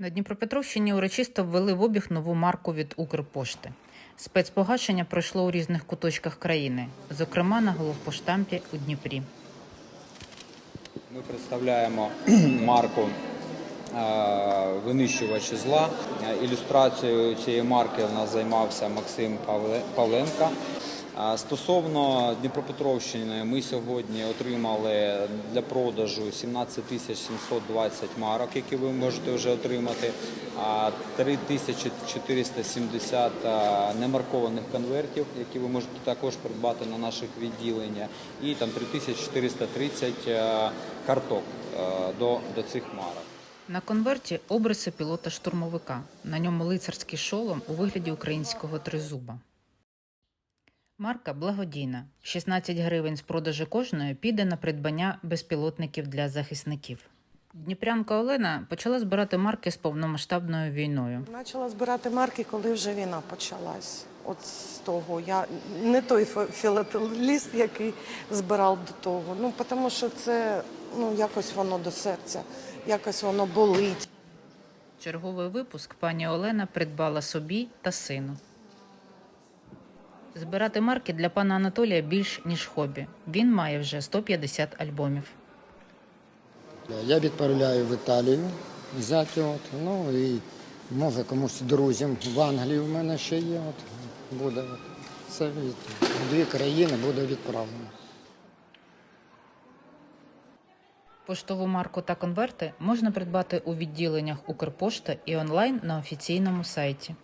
На Дніпропетровщині урочисто ввели в обіг нову марку від Укрпошти. Спецпогашення пройшло у різних куточках країни, зокрема на головпоштампі у Дніпрі. Ми представляємо марку е, винищувачі зла. Е, Ілюстрацією цієї марки у нас займався Максим Павле- Павленко. Стосовно Дніпропетровщини, ми сьогодні отримали для продажу 17 тисяч 720 марок, які ви можете вже отримати, 3470 е, немаркованих конвертів, які ви можете також придбати на наших відділеннях, і там 3430 е, карток до, до цих марок. На конверті обриси пілота-штурмовика. На ньому лицарський шолом у вигляді українського тризуба. Марка благодійна. 16 гривень з продажу кожної піде на придбання безпілотників для захисників. Дніпрянка Олена почала збирати марки з повномасштабною війною. Почала збирати марки, коли вже війна почалась. От з того я не той фі- філателіст, який збирав до того. Ну тому що це ну якось воно до серця, якось воно болить. Черговий випуск пані Олена придбала собі та сину. Збирати марки для пана Анатолія більш ніж хобі. Він має вже 150 альбомів. Я відправляю в Італію взяти, от, ну і може комусь друзям в Англії в мене ще є. От, буде от, це від дві країни буде відправлено. Поштову марку та конверти можна придбати у відділеннях Укрпошта і онлайн на офіційному сайті.